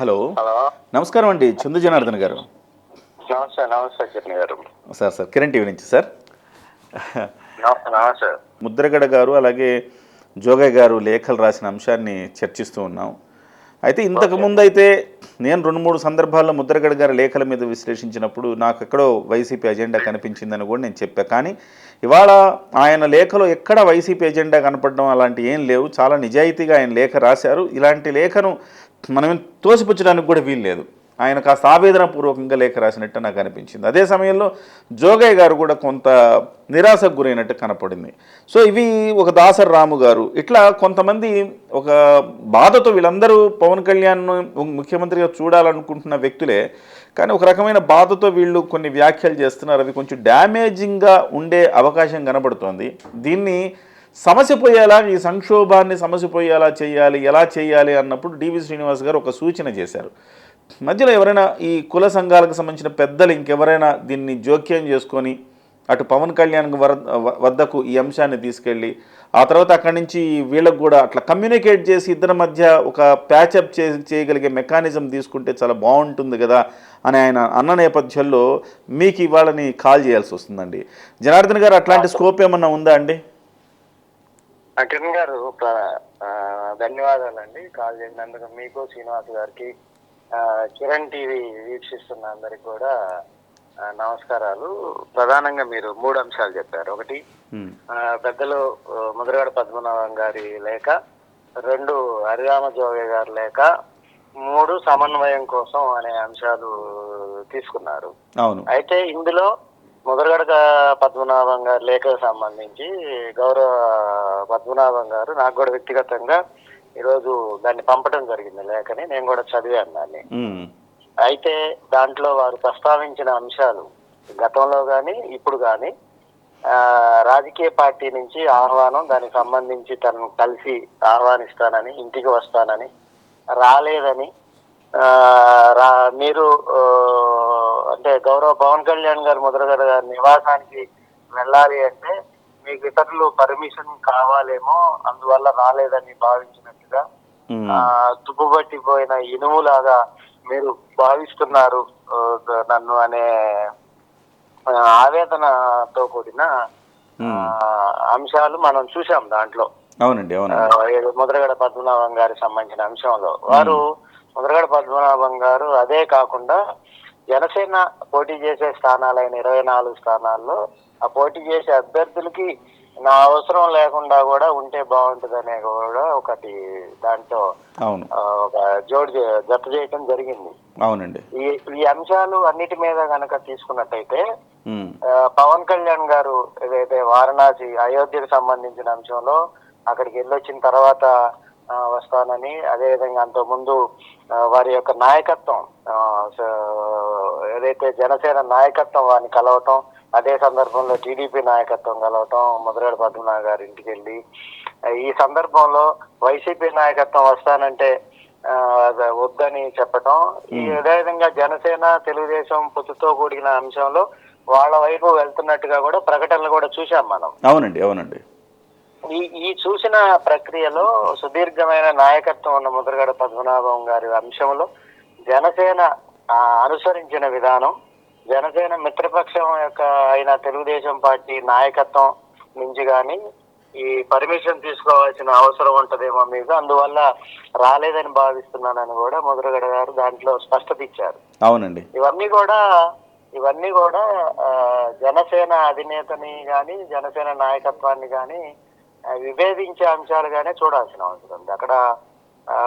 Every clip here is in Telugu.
హలో. నమస్కారం అండి చందు జనార్దన్ గారు. నమస్తే నమస్తే కిరణ్ గారు. సార్ సార్ కిరణ్ టీవీ నుంచి సార్. నమస్తే ముద్రగడ గారు అలాగే జోగయ్య గారు లేఖలు రాసిన అంశాన్ని చర్చిస్తూ ఉన్నాం. అయితే ఇంతకు ముందు అయితే నేను రెండు మూడు సందర్భాల్లో ముద్రగడ గారి లేఖల మీద విశ్లేషించినప్పుడు నాకు ఎక్కడో వైసీపీ అజెండా కనిపించిందని కూడా నేను చెప్పా. కానీ ఇవాళ ఆయన లేఖలో ఎక్కడ వైసీపీ ఎజెండా కనపడడం అలాంటి ఏం లేవు. చాలా నిజాయితీగా ఆయన లేఖ రాశారు. ఇలాంటి లేఖను మనం తోసిపుచ్చడానికి కూడా వీలు లేదు. ఆయన కాస్త ఆవేదనపూర్వకంగా లేఖ రాసినట్టు నాకు అనిపించింది. అదే సమయంలో జోగయ్య గారు కూడా కొంత నిరాశకు గురైనట్టు కనపడింది. సో ఇవి ఒక దాసర్ రాము గారు. ఇట్లా కొంతమంది ఒక బాధతో వీళ్ళందరూ పవన్ కళ్యాణ్ ముఖ్యమంత్రిగా చూడాలనుకుంటున్న వ్యక్తులే కానీ ఒక రకమైన బాధతో వీళ్ళు కొన్ని వ్యాఖ్యలు చేస్తున్నారు. అవి కొంచెం డ్యామేజింగ్గా ఉండే అవకాశం కనబడుతోంది. దీన్ని సమస్య పోయేలా ఈ సంక్షోభాన్ని సమస్య పోయేలా చేయాలి ఎలా చేయాలి అన్నప్పుడు డివి శ్రీనివాస్ గారు ఒక సూచన చేశారు. మధ్యలో ఎవరైనా ఈ కుల సంఘాలకు సంబంధించిన పెద్దలు ఇంకెవరైనా దీన్ని జోక్యం చేసుకొని అటు పవన్ కళ్యాణ్ వద్దకు ఈ అంశాన్ని తీసుకెళ్ళి ఆ తర్వాత అక్కడి నుంచి వీళ్ళకు కూడా అట్లా కమ్యూనికేట్ చేసి ఇద్దరి మధ్య ఒక ప్యాచప్ చే చేయగలిగే మెకానిజం తీసుకుంటే చాలా బాగుంటుంది కదా అని ఆయన అన్న నేపథ్యంలో మీకు ఇవాళని కాల్ చేయాల్సి వస్తుందండి. జనార్దన్ గారు అట్లాంటి స్కోప్ ఏమన్నా ఉందా అండి? కిరణ్ గారు ధన్యవాదాలండి. కాల్ చేసినందుకు మీకు శ్రీనివాస్ గారికి కిరణ్ టీవీ వీక్షిస్తున్న అందరికి కూడా నమస్కారాలు. ప్రధానంగా మీరు మూడు అంశాలు చెప్పారు. ఒకటి పెద్దలు ముద్రగడ పద్మనాభం గారి లేఖ. రెండు హరిరామ జోగయ్య గారి లేఖ. మూడు సమన్వయం కోసం అనే అంశాలు తీసుకున్నారు. అయితే ఇందులో ముదరగడక పద్మనాభం గారి లేఖకు సంబంధించి గౌరవ పద్మనాభం గారు నాకు కూడా వ్యక్తిగతంగా ఈరోజు దాన్ని పంపడం జరిగింది లేఖని. నేను కూడా చదివాను దాన్ని. అయితే దాంట్లో వారు ప్రస్తావించిన అంశాలు గతంలో కానీ ఇప్పుడు కానీ రాజకీయ పార్టీ నుంచి ఆహ్వానం దానికి సంబంధించి తనను కలిసి ఆహ్వానిస్తానని ఇంటికి వస్తానని రాలేదని మీరు అంటే గౌరవ పవన్ కళ్యాణ్ గారు ముద్రగడ గారి నివాసానికి వెళ్ళాలి అంటే మీకు ఇతరులు పర్మిషన్ కావాలేమో అందువల్ల రాలేదని భావించినట్టుగా ఉమ్, ఆ, తుప్పుపట్టిపోయిన ఇనుములాగా మీరు భావిస్తున్నారు నన్ను అనే ఆవేదనతో కూడిన ఆ, అంశాలు మనం చూసాం దాంట్లో. అవునండి ఏదో ముద్రగడ పద్మనాభం గారికి సంబంధించిన అంశంలో. వారు ముద్రగడ పద్మనాభం గారు అదే కాకుండా జనసేన పోటీ చేసే స్థానాలైన ఇరవై నాలుగు స్థానాల్లో ఆ పోటీ చేసే అభ్యర్థులకి నా అవసరం లేకుండా కూడా ఉంటే బాగుంటుందనే కూడా ఒకటి దాంట్లో జోడు జత చేయటం జరిగింది. అవునండి. ఈ ఈ అంశాలు అన్నిటి మీద గనక తీసుకున్నట్టయితే పవన్ కళ్యాణ్ గారు ఏదైతే వారణాసి అయోధ్యకు సంబంధించిన అంశంలో అక్కడికి వెళ్ళొచ్చిన తర్వాత వస్తానని. అదేవిధంగా అంత ముందు వారి యొక్క నాయకత్వం ఏదైతే జనసేన నాయకత్వం వారిని కలవటం అదే సందర్భంలో టీడీపీ నాయకత్వం కలవటం ముద్రగడ పద్మనాభ గారి ఇంటికి వెళ్ళి ఈ సందర్భంలో వైసీపీ నాయకత్వం వస్తానంటే వద్దని చెప్పటం ఈ అదేవిధంగా జనసేన తెలుగుదేశం పొత్తుతో కూడిన అంశంలో వాళ్ళ వైపు వెళ్తున్నట్టుగా కూడా ప్రకటనలు కూడా చూసాం మనం. అవునండి అవునండి. ఈ ఈ చూసిన ప్రక్రియలో సుదీర్ఘమైన నాయకత్వం ఉన్న ముద్రగడ పద్మనాభం గారి అంశంలో జనసేన అనుసరించిన విధానం జనసేన మిత్రపక్షం యొక్క అయిన తెలుగుదేశం పార్టీ నాయకత్వం నుంచి కానీ ఈ పర్మిషన్ తీసుకోవాల్సిన అవసరం ఉంటదేమో మీకు అందువల్ల రాలేదని భావిస్తున్నానని కూడా ముద్రగడ గారు దాంట్లో స్పష్టత ఇచ్చారు. అవునండి. ఇవన్నీ కూడా ఇవన్నీ కూడా ఆ, జనసేన అధినేతని గాని జనసేన నాయకత్వాన్ని గాని ఆ, విభేదించే అంశాలుగానే చూడాల్సిన అవసరం ఉంది. అక్కడ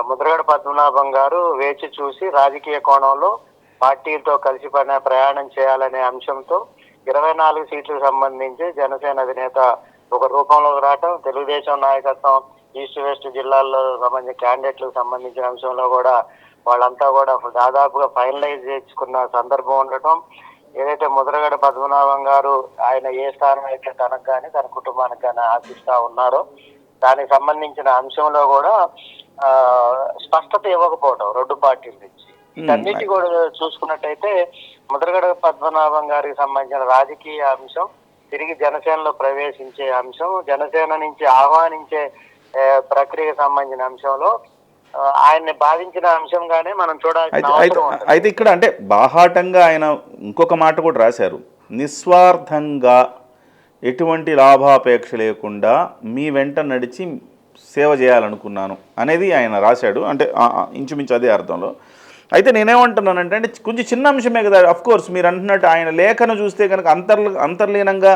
ముద్రగడ పద్మనాభం గారు వేచి చూసి రాజకీయ కోణంలో పార్టీలతో కలిసి పడిన ప్రయాణం చేయాలనే అంశంతో ఇరవై నాలుగు సీట్లకు సంబంధించి జనసేన అధినేత ఒక రూపంలోకి రావటం తెలుగుదేశం నాయకత్వం ఈస్ట్ వెస్ట్ జిల్లాల్లో సంబంధించిన క్యాండిడేట్లకు సంబంధించిన అంశంలో కూడా వాళ్ళంతా కూడా దాదాపుగా ఫైనలైజ్ చేసుకున్న సందర్భం ఉండటం ఏదైతే ముద్రగడ పద్మనాభం గారు ఆయన ఏ స్థానం అయితే తనకు కానీ తన కుటుంబానికి కానీ ఆశిస్తా ఉన్నారో దానికి సంబంధించిన అంశంలో కూడా స్పష్టత ఇవ్వకపోవటం రెండు పార్టీల నుంచి. వీటన్నిటి కూడా చూసుకున్నట్టయితే ముద్రగడ పద్మనాభం గారికి సంబంధించిన రాజకీయ అంశం తిరిగి జనసేనలో ప్రవేశించే అంశం జనసేన నుంచి ఆహ్వానించే ప్రక్రియకు సంబంధించిన అంశంలో ఆయన్ని బాధించిన అంశంగానే మనం చూడాల్సిన అయితే ఇక్కడ అంటే బాహాటంగా ఆయన ఇంకొక మాట కూడా రాశారు. నిస్వార్థంగా ఎటువంటి లాభాపేక్ష లేకుండా మీ వెంట నడిచి సేవ చేయాలనుకున్నాను అనేది ఆయన రాశాడు. అంటే ఇంచుమించు అదే అర్థంలో. అయితే నేనేమంటున్నానంటే అంటే కొంచెం చిన్న అంశమే కదా. అఫ్ కోర్స్ మీరు అంటున్నట్టు ఆయన లేఖను చూస్తే కనుక అంతర్ అంతర్లీనంగా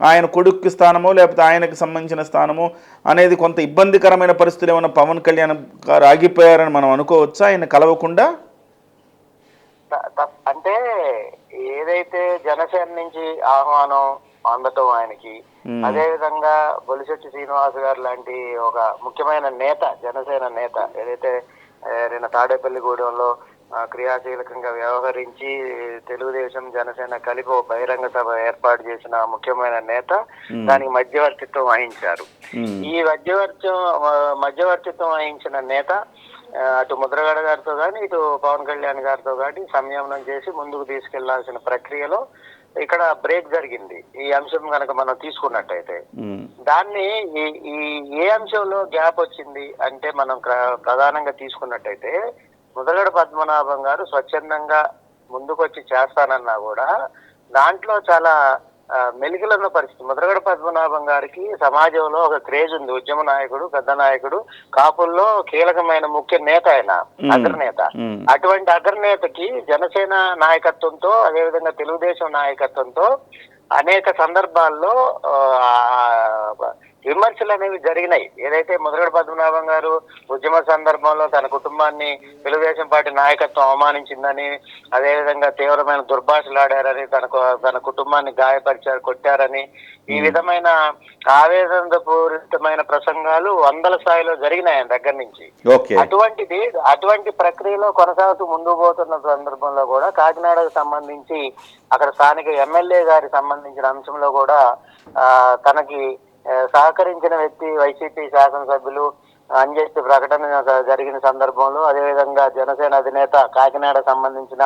ఆయన కొడుక్కి స్థానమో లేకపోతే ఆయనకు సంబంధించిన స్థానమో అనేది కొంత ఇబ్బందికరమైన పరిస్థితులు ఏమైనా పవన్ కళ్యాణ్ గారు ఆగిపోయారని మనం అనుకోవచ్చా ఆయన కలవకుండా అంటే ఏదైతే జనసేన నుంచి ఆహ్వానం అందటం ఆయనకి. అదే విధంగా బొలిశెట్టి శ్రీనివాస్ గారు లాంటి ఒక ముఖ్యమైన నేత జనసేన నేత ఏదైతే నిన్న తాడేపల్లిగూడెంలో క్రియాశీలకంగా వ్యవహరించి తెలుగుదేశం జనసేన కలిపి ఒక బహిరంగ సభ ఏర్పాటు చేసిన ముఖ్యమైన నేత. దానికి మధ్యవర్తిత్వం వహించారు. ఈ మధ్యవర్తం మధ్యవర్తిత్వం వహించిన నేత అటు ముద్రగడ గారితో కానీ ఇటు పవన్ కళ్యాణ్ గారితో కానీ సంయమనం చేసి ముందుకు తీసుకెళ్ళాల్సిన ప్రక్రియలో ఇక్కడ బ్రేక్ జరిగింది ఈ అంశం కనుక మనం తీసుకున్నట్టయితే. దాన్ని ఈ ఏ అంశంలో గ్యాప్ వచ్చింది అంటే మనం ప్ర- ప్రధానంగా తీసుకున్నట్టయితే ముద్రగడ పద్మనాభం గారు స్వచ్ఛందంగా ముందుకొచ్చి చేస్తానన్నా కూడా దాంట్లో చాలా మెలికలున్న పరిస్థితి ముద్రగడ పద్మనాభం గారికి సమాజంలో ఒక క్రేజ్ ఉంది ఉద్యమ నాయకుడు పెద్ద నాయకుడు కాపుల్లో కీలకమైన ముఖ్య నేత ఆయన. అగ్రనేత. అటువంటి అగ్రనేతకి జనసేన నాయకత్వంతో అదేవిధంగా తెలుగుదేశం నాయకత్వంతో అనేక సందర్భాల్లో ఆ, విమర్శలు అనేవి జరిగినాయి. ఏదైతే ముద్రగడ పద్మనాభం గారు ఉద్యమ సందర్భంలో తన కుటుంబాన్ని తెలుగుదేశం పార్టీ నాయకత్వం అవమానించిందని అదేవిధంగా తీవ్రమైన దుర్భాషలాడారని తన తన కుటుంబాన్ని గాయపరిచారు కొట్టారని ఈ విధమైన ఆవేదన పూరితమైన ప్రసంగాలు వందల స్థాయిలో జరిగినాయి ఆయన దగ్గర నుంచి. అటువంటిది అటువంటి ప్రక్రియలో కొనసాగుతూ ముందుకు పోతున్న సందర్భంలో కూడా కాకినాడకు సంబంధించి అక్కడ స్థానిక ఎమ్మెల్యే గారి సంబంధించిన అంశంలో కూడా ఆ, తనకి సహకరించిన వ్యక్తి వైసీపీ శాసనసభ్యులు అంజెస్టి ప్రకటన జరిగిన సందర్భంలో అదేవిధంగా జనసేన అధినేత కాకినాడ సంబంధించిన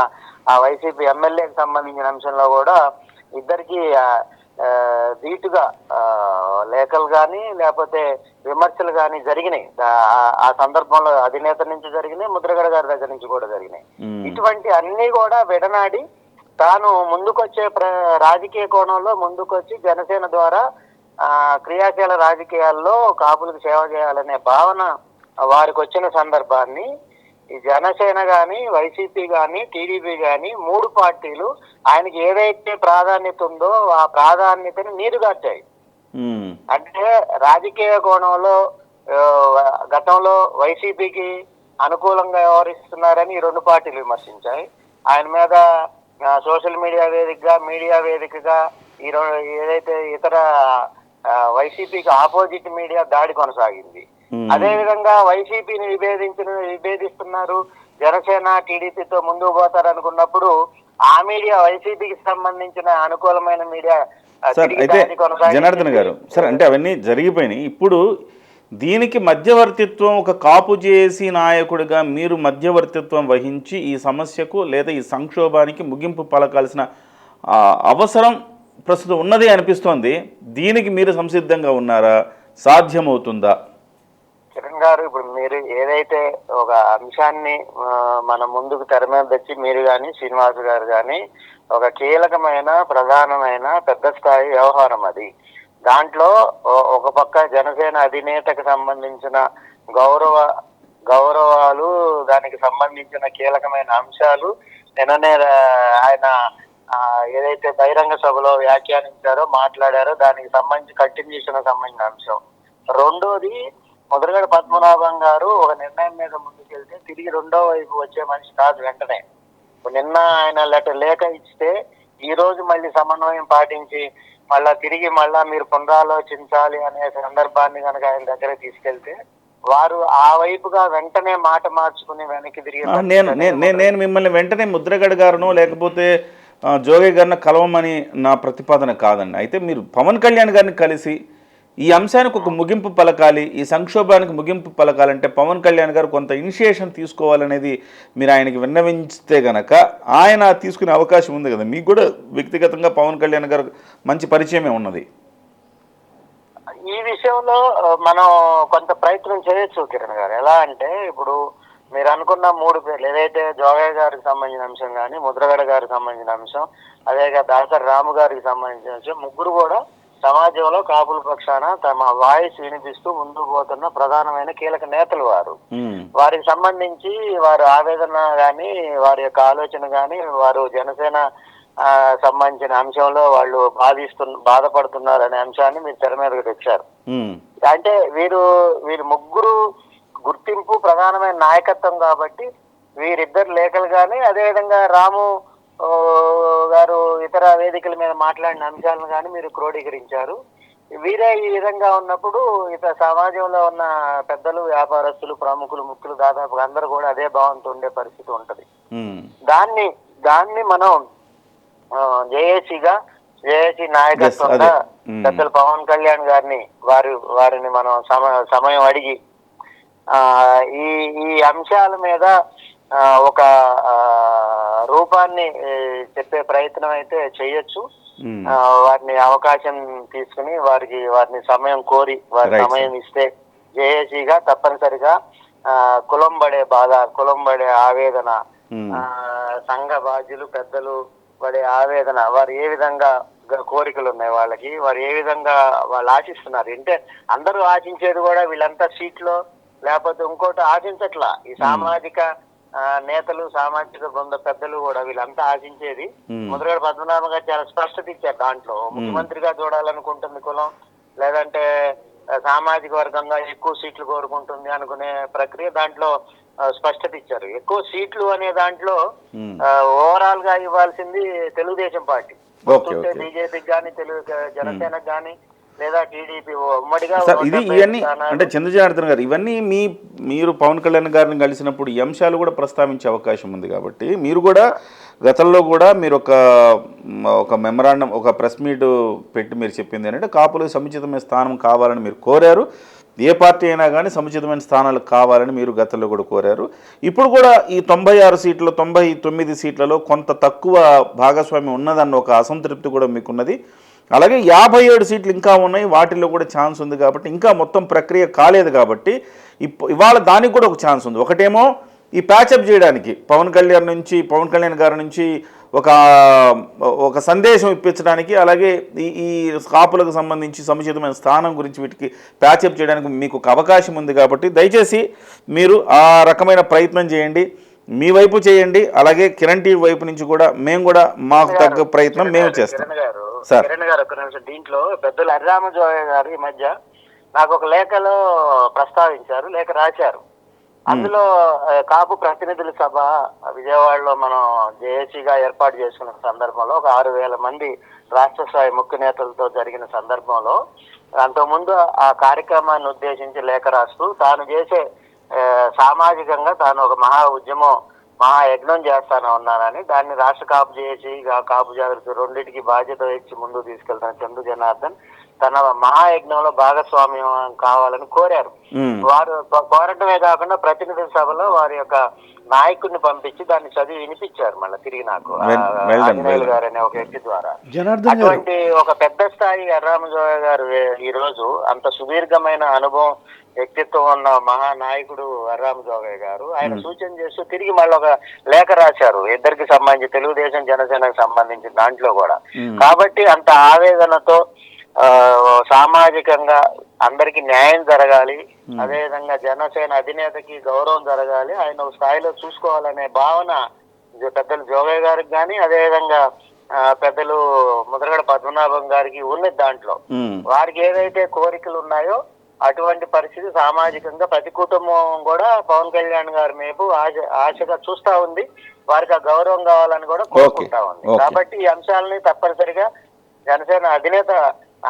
ఆ వైసీపీ ఎమ్మెల్యేకి సంబంధించిన అంశంలో కూడా ఇద్దరికి ధీటుగా లేఖలు కానీ లేకపోతే విమర్శలు కానీ జరిగినాయి ఆ- సందర్భంలో అధినేత నుంచి జరిగినాయి ముద్రగడ గారి దగ్గర నుంచి కూడా జరిగినాయి. ఇటువంటి అన్ని కూడా విడనాడి తాను ముందుకొచ్చే రాజకీయ కోణంలో ముందుకొచ్చి జనసేన ద్వారా క్రియాశీల రాజకీయాల్లో కాపులకు సేవ చేయాలనే భావన వారికి వచ్చిన సందర్భాన్ని ఈ జనసేన గాని వైసీపీ గాని టీడీపీ గాని మూడు పార్టీలు ఆయనకి ఏదైతే ప్రాధాన్యత ఉందో ఆ ప్రాధాన్యతని నీరుగార్చాయి మ్మ్. అంటే రాజకీయ కోణంలో గతంలో వైసీపీకి అనుకూలంగా వ్యవహరిస్తున్నారని ఈ రెండు పార్టీలు విమర్శించాయి ఆయన మీద సోషల్ మీడియా వేదికగా మీడియా వేదికగా ఈ ఏదైతే ఇతర వైసీపీకి ఆపోజిట్ మీడియా దాడి కొనసాగింది. అదే విధంగా వైసీపీని విభేదించిన విభేదిస్తున్నారు జనసేన టీడీపీతో ముందుకు పోతారు అనుకున్నప్పుడు ఆ మీడియా వైసీపీకి సంబంధించిన అనుకూలమైన మీడియా సార్ అయితే. జనార్దన్ గారు సార్ అంటే అవన్నీ జరిగిపోయినాయి ఇప్పుడు దీనికి మధ్యవర్తిత్వం ఒక కాపు చేసి నాయకుడిగా మీరు మధ్యవర్తిత్వం వహించి ఈ సమస్యకు లేదా ఈ సంక్షోభానికి ముగింపు పలకాల్సిన అవసరం ప్రస్తుతం ఉన్నది అనిపిస్తోంది. దీనికి మీరు సంసిద్ధంగా ఉన్నారా? సాధ్యమవుతుందా? కిరణ్ గారు ఇప్పుడు మీరు ఏదైతే ఒక అంశాన్ని మన ముందుకు తెర మీద తెచ్చి మీరు కానీ శ్రీనివాస్ గారు కానీ ఒక కీలకమైన ప్రధానమైన పెద్ద స్థాయి వ్యవహారం అది. దాంట్లో ఒక పక్క జనసేన అధినేతకు సంబంధించిన గౌరవ గౌరవాలు దానికి సంబంధించిన కీలకమైన అంశాలు నిన్ననే ఆయన ఏదైతే బహిరంగ సభలో వ్యాఖ్యానించారో మాట్లాడారో దానికి సంబంధించి కంటిన్యూషన్ సంబంధించిన అంశం. రెండోది ముద్రగడ పద్మనాభం గారు ఒక నిర్ణయం మీద ముందుకెళ్తే తిరిగి రెండో వైపు వచ్చే మనిషి కాదు వెంటనే. నిన్న ఆయన లెటర్ లేఖ ఇస్తే ఈ రోజు మళ్ళీ సమన్వయం పాటించి మళ్ళా తిరిగి మళ్ళా మీరు పునరాలోచించాలి అనే సందర్భాన్ని కనుక ఆయన దగ్గర తీసుకెళ్తే వారు ఆ వైపుగా వెంటనే మాట మార్చుకుని వెనక్కి తిరిగి నేను- నేను మిమ్మల్ని వెంటనే ముద్రగడ గారునో లేకపోతే జోగి గారిని కలవమని నా ప్రతిపాదన కాదండి. అయితే మీరు పవన్ కళ్యాణ్ గారిని కలిసి ఈ అంశానికి ఒక ముగింపు పలకాలి ఈ సంక్షోభానికి ముగింపు పలకాలంటే పవన్ కళ్యాణ్ గారు కొంత ఇనిషియేషన్ తీసుకోవాలనేది మీరు ఆయనకి విన్నవించితే గనక ఆయన తీసుకునే అవకాశం ఉంది కదా. మీకు కూడా వ్యక్తిగతంగా పవన్ కళ్యాణ్ గారు మంచి పరిచయమే ఉన్నది. ఈ విషయంలో మనం కొంత ప్రయత్నం చేయొచ్చు కిరణ్ గారు. ఎలా అంటే ఇప్పుడు మీరు అనుకున్న మూడు పేర్లు ఏదైతే జోగయ్య గారికి సంబంధించిన అంశం కానీ ముద్రగడ గారికి సంబంధించిన అంశం అదేగా దాసరి రాము గారికి సంబంధించిన అంశం ముగ్గురు కూడా సమాజంలో కాపుల పక్షాన తమ వాయిస్ వినిపిస్తూ ముందుకు పోతున్న ప్రధానమైన కీలక నేతలు వారు. వారికి సంబంధించి వారి ఆవేదన కానీ వారి యొక్క ఆలోచన కానీ వారు జనసేన ఆ, సంబంధించిన అంశంలో వాళ్ళు బాధిస్తు బాధపడుతున్నారు అనే అంశాన్ని మీరు తెర మీదకి తెచ్చారు. అంటే వీరు వీరు ముగ్గురు గుర్తింపు ప్రధానమైన నాయకత్వం కాబట్టి వీరిద్దరు లేఖలు కానీ అదేవిధంగా రాము గారు ఇతర వేదికల మీద మాట్లాడిన అంశాలను కానీ మీరు క్రోడీకరించారు. వీరే ఈ విధంగా ఉన్నప్పుడు ఇతర సమాజంలో ఉన్న పెద్దలు వ్యాపారస్తులు ప్రముఖులు ముఖ్యులు దాదాపు అందరూ కూడా అదే భావంతో ఉండే పరిస్థితి ఉంటది. దాన్ని దాన్ని మనం జేఏసీగా జేఏసీ నాయకత్వంగా. పెద్దలు పవన్ కళ్యాణ్ గారిని వారి వారిని మనం సమ సమయం అడిగి ఈ ఈ అంశాల మీద ఆ, ఒక రూపాన్ని చెప్పే ప్రయత్నం అయితే చేయొచ్చు. వారిని అవకాశం తీసుకుని వారికి వారిని సమయం కోరి వారి సమయం ఇస్తే జేఏసీగా తప్పనిసరిగా ఆ, కులం పడే బాధ కులం పడే ఆవేదన సంఘ బాధ్యులు పెద్దలు పడే ఆవేదన వారు ఏ విధంగా కోరికలు ఉన్నాయి వాళ్ళకి వారు ఏ విధంగా వాళ్ళు ఆశిస్తున్నారు? అంటే అందరూ ఆశించేది కూడా వీళ్ళంతా సీట్లో లేకపోతే ఇంకోటి ఆశించట్లా. ఈ సామాజిక ఆ, నేతలు సామాజిక బృంద పెద్దలు కూడా వీళ్ళంతా ఆశించేది. ముద్రగడ పద్మనాభం గారు చాలా స్పష్టత ఇచ్చారు దాంట్లో. ముఖ్యమంత్రిగా చూడాలనుకుంటుంది కులం లేదంటే సామాజిక వర్గంగా ఎక్కువ సీట్లు కోరుకుంటుంది అనుకునే ప్రక్రియ దాంట్లో స్పష్టత ఇచ్చారు. ఎక్కువ సీట్లు అనే దాంట్లో. ఓవరాల్గా ఇవ్వాల్సింది తెలుగుదేశం పార్టీ. బీజేపీకి కానీ తెలుగు జనసేనకు కానీ లేదా టీడీపీ ఉమ్మడిగా సార్ ఇది ఉన్న ఇవన్నీ అంటే చంద్రజనార్దన్ గారు ఇవన్నీ మీ మీరు పవన్ కళ్యాణ్ గారిని కలిసినప్పుడు ఈ అంశాలు కూడా ప్రస్తావించే అవకాశం ఉంది కాబట్టి మీరు కూడా గతంలో కూడా మీరు ఒక ఒక మెమరాండం ఒక ప్రెస్ మీట్ పెట్టి మీరు చెప్పింది ఏంటంటే కాపులకు సముచితమైన స్థానం కావాలని మీరు కోరారు. ఏ పార్టీ అయినా కానీ సముచితమైన స్థానాలు కావాలని మీరు గతంలో కూడా కోరారు. ఇప్పుడు కూడా ఈ తొంభై ఆరు సీట్లు తొంభై తొమ్మిది సీట్లలో కొంత తక్కువ భాగస్వామ్యం ఉన్నదన్న ఒక అసంతృప్తి కూడా మీకున్నది. అలాగే యాభై ఏడు సీట్లు ఇంకా ఉన్నాయి వాటిల్లో కూడా ఛాన్స్ ఉంది కాబట్టి ఇంకా మొత్తం ప్రక్రియ కాలేదు కాబట్టి ఇప్పు ఇవాళ దానికి కూడా ఒక ఛాన్స్ ఉంది. ఒకటేమో ఈ ప్యాచప్ చేయడానికి పవన్ కళ్యాణ్ నుంచి పవన్ కళ్యాణ్ గారి నుంచి ఒక ఒక సందేశం ఇప్పించడానికి అలాగే ఈ ఈ కాపులకు సంబంధించి సముచితమైన స్థానం గురించి వీటికి ప్యాచప్ చేయడానికి మీకు ఒక అవకాశం ఉంది కాబట్టి దయచేసి మీరు ఆ రకమైన ప్రయత్నం చేయండి. మీ వైపు చేయండి. అలాగే కిరణ్ టీవీ వైపు నుంచి కూడా మేము కూడా మాకు తగ్గ ప్రయత్నం మేము చేస్తాం. కిరణ్ గారు గారు ఒక నిమిషం. దీంట్లో పెద్దలు హరిరామ జోయ గారు ఈ మధ్య నాకు ఒక లేఖలో ప్రస్తావించారు లేఖ రాశారు. అందులో కాపు ప్రతినిధుల సభ విజయవాడలో మనం జేఏసీగా ఏర్పాటు చేసుకున్న సందర్భంలో ఒక ఆరు వేల మంది రాష్ట్ర స్థాయి ముఖ్య నేతలతో జరిగిన సందర్భంలో అంతకుముందు ఆ కార్యక్రమాన్ని ఉద్దేశించి లేఖ రాస్తూ తాను చేసే సామాజికంగా తాను ఒక మహా ఉద్యమం యజ్ఞం చేస్తాను ఉన్నానని దాన్ని రాష్ట్ర కాపు చేసి కాపు జాగ్రత్త రెండింటికి బాధ్యత ఇచ్చి ముందుకు తీసుకెళ్తాను చందు జనార్దన్. తన మహాయజ్ఞంలో భాగస్వామ్యం కావాలని కోరారు. వారు కోరటమే కాకుండా ప్రతినిధి సభలో వారి యొక్క నాయకుడిని పంపించి దాన్ని చదివి వినిపించారు మళ్ళీ తిరిగి నాకు. ఆంజనేయులు. గారు అనే ఒక వ్యక్తి ద్వారా. అటువంటి ఒక పెద్ద స్థాయి ఎర్రామజోయ గారు ఈ రోజు అంత సుదీర్ఘమైన అనుభవం వ్యక్తిత్వం ఉన్న మహానాయకుడు ఎర్రామజోగయ్య గారు ఆయన సూచన చేస్తూ తిరిగి మళ్ళీ ఒక లేఖ రాశారు. ఇద్దరికి సంబంధించి తెలుగుదేశం జనసేనకు సంబంధించిన దాంట్లో కూడా. కాబట్టి అంత ఆవేదనతో సామాజికంగా అందరికి న్యాయం జరగాలి. అదేవిధంగా జనసేన అధినేతకి గౌరవం జరగాలి. ఆయన ఒక స్థాయిలో చూసుకోవాలనే భావన పెద్దలు జోగయ్య గారికి కానీ అదేవిధంగా పెద్దలు ముద్రగడ పద్మనాభం గారికి ఉన్నది దాంట్లో. వారికి ఏదైతే కోరికలు ఉన్నాయో అటువంటి పరిస్థితి సామాజికంగా ప్రతి కుటుంబం కూడా పవన్ కళ్యాణ్ గారి మేపు ఆశ ఆశగా చూస్తా ఉంది. వారికి ఆ గౌరవం కావాలని కూడా కోరుకుంటా ఉంది. కాబట్టి ఈ అంశాలని తప్పనిసరిగా జనసేన అధినేత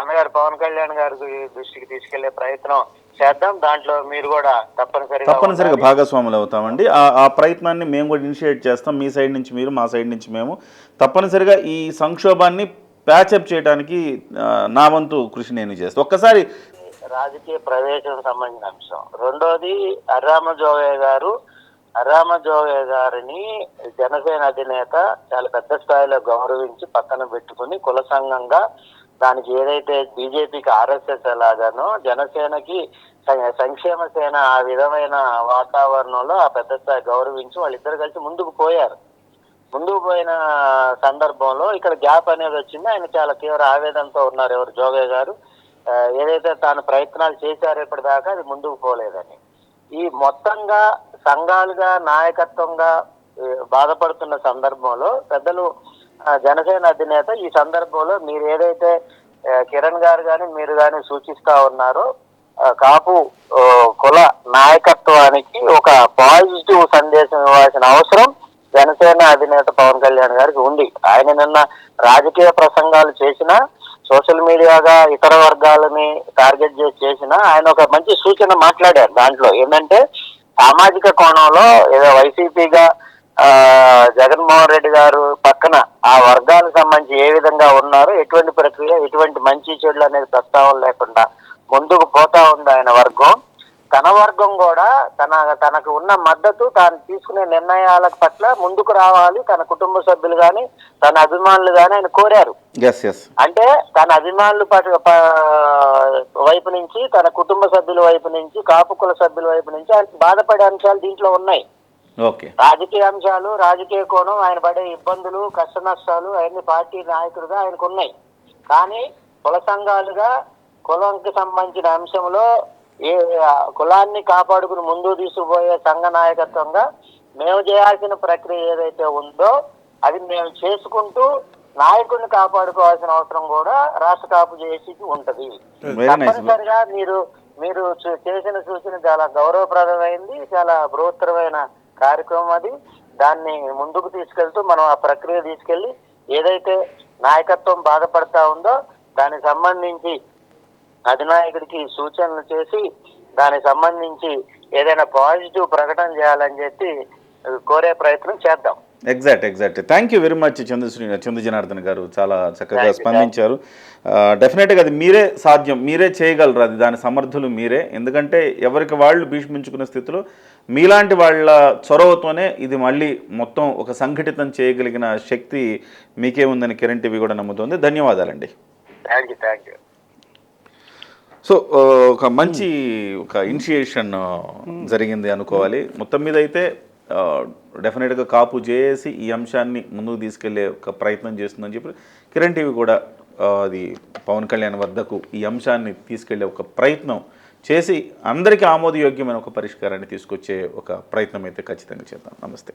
అన్నగారు పవన్ కళ్యాణ్ గారి దృష్టికి తీసుకెళ్ళే ప్రయత్నం చేద్దాం. దాంట్లో మీరు కూడా తప్పనిసరిగా తప్పనిసరిగా. భాగస్వాములు అవుతామండి. ఆ ప్రయత్నాన్ని మేము కూడా ఇనిషియేట్ చేస్తాం. మీ సైడ్ నుంచి మీరు మా సైడ్ నుంచి మేము. తప్పనిసరిగా ఈ సంక్షోభాన్ని ప్యాచప్ చేయడానికి నా వంతు కృషి నేను చేస్తాను ఒక్కసారి రాజకీయ ప్రవేశం సంబంధించిన అంశం. రెండోది అర్రామ జోగయ్య గారు అర్రామ జోగయ్య గారిని జనసేన అధినేత చాలా పెద్ద స్థాయిలో గౌరవించి పక్కన పెట్టుకుని కుల సంఘంగా దానికి ఏదైతే బీజేపీకి ఆర్ఎస్ఎస్ ఎలాగానో జనసేనకి సంక్షేమ సేన ఆ విధమైన వాతావరణంలో ఆ పెద్ద స్థాయి గౌరవించి వాళ్ళిద్దరు కలిసి ముందుకు పోయారు. ముందుకు పోయిన సందర్భంలో ఇక్కడ గ్యాప్ అనేది వచ్చింది. ఆయన చాలా తీవ్ర ఆవేదనతో ఉన్నారు ఎవరు జోగయ్య గారు. ఏదైతే తాను ప్రయత్నాలు చేశారో ఇప్పటిదాకా అది ముందుకు పోలేదని. ఈ మొత్తంగా సంఘాలుగా నాయకత్వంగా బాధపడుతున్న సందర్భంలో పెద్దలు జనసేన అధినేత ఈ సందర్భంలో మీరు ఏదైతే కిరణ్ గారు కానీ మీరు కానీ సూచిస్తా ఉన్నారో కాపు కుల నాయకత్వానికి ఒక పాజిటివ్ సందేశం ఇవ్వాల్సిన అవసరం జనసేన అధినేత పవన్ కళ్యాణ్ గారికి ఉంది. ఆయన నిన్న రాజకీయ ప్రసంగాలు చేసినా సోషల్ మీడియాగా ఇతర వర్గాలని టార్గెట్ చేసి చేసినా ఆయన ఒక మంచి సూచన మాట్లాడారు దాంట్లో. ఏంటంటే సామాజిక కోణంలో ఏదో వైసీపీగా జగన్మోహన్ రెడ్డి గారు పక్కన ఆ వర్గాలకు సంబంధించి ఏ విధంగా ఉన్నారు ఎటువంటి ప్రక్రియ ఎటువంటి మంచి చెడులు అనేది ప్రస్తావన లేకుండా ముందుకు పోతా ఉంది ఆయన వర్గం. తన వర్గం కూడా తన తనకు ఉన్న మద్దతు తాను తీసుకునే నిర్ణయాల పట్ల ముందుకు రావాలి. తన కుటుంబ సభ్యులు కానీ తన అభిమానులు కానీ ఆయన కోరారు. అంటే తన అభిమానుల వైపు నుంచి తన కుటుంబ సభ్యుల వైపు నుంచి కాపు కుల సభ్యుల వైపు నుంచి ఆయన బాధపడే అంశాలు దీంట్లో ఉన్నాయి. రాజకీయ అంశాలు రాజకీయ కోణం ఆయన పడే ఇబ్బందులు కష్ట నష్టాలు అవన్నీ పార్టీ నాయకుడిగా ఆయనకు ఉన్నాయి కానీ కుల సంఘాలుగా కులంకి సంబంధించిన అంశంలో ఏ కులాన్ని కాపాడుకుని ముందుకు తీసుకుపోయే సంఘ నాయకత్వంగా మేము చేయాల్సిన ప్రక్రియ ఏదైతే ఉందో అది మేము చేసుకుంటూ నాయకుడిని కాపాడుకోవాల్సిన అవసరం కూడా రాష్ట్ర కాపు చేసి ఉంటది. నైస్ తప్పనిసరిగా మీరు మీరు చేసిన సూచన చాలా గౌరవప్రదమైంది చాలా బృహత్తరమైన కార్యక్రమం అది. దాన్ని ముందుకు తీసుకెళ్తూ మనం ఆ ప్రక్రియ తీసుకెళ్ళి ఏదైతే నాయకత్వం బాధపడతా ఉందో దానికి సంబంధించి అధినాయకుడికి సూచనలు చేసి దానికి సంబంధించి ఏదైనా పాజిటివ్ ప్రకటన చేయాలని చెప్పి కోరే ప్రయత్నం చేద్దాం. Exact exact thank you very much Chandrasri Chandra Janardhan గారు. చాలా చక్కగా స్పందించారు. డెఫినెట్గా అది మీరే సాధ్యం. మీరే చేయగలరు అది. దాని సమర్థులు మీరే. ఎందుకంటే ఎవరికి వాళ్ళు భీష్మించుకునే స్థితిలో మీలాంటి వాళ్ళ చొరవతోనే ఇది మళ్ళీ మొత్తం ఒక సంఘటితం చేయగలిగిన శక్తి మీకే ఉందని కిరణ్ టీవీ కూడా నమ్ముతోంది. ధన్యవాదాలండి. Thank you thank you so ఒక మంచి ఒక ఇనిషియేషన్ జరిగింది అనుకోవాలి. మొత్తం మీద అయితే డెఫినెట్గా కాపు చేసి ఈ అంశాన్ని ముందుకు తీసుకెళ్ళే ఒక ప్రయత్నం చేస్తుందని చెప్పి కిరణ్ టీవీ కూడా అది పవన్ కళ్యాణ్ వద్దకు ఈ అంశాన్ని తీసుకెళ్ళే ఒక ప్రయత్నం చేసి అందరికీ ఆమోదయోగ్యమైన ఒక పరిష్కారాన్ని తీసుకొచ్చే ఒక ప్రయత్నం అయితే ఖచ్చితంగా చేద్దాం. నమస్తే.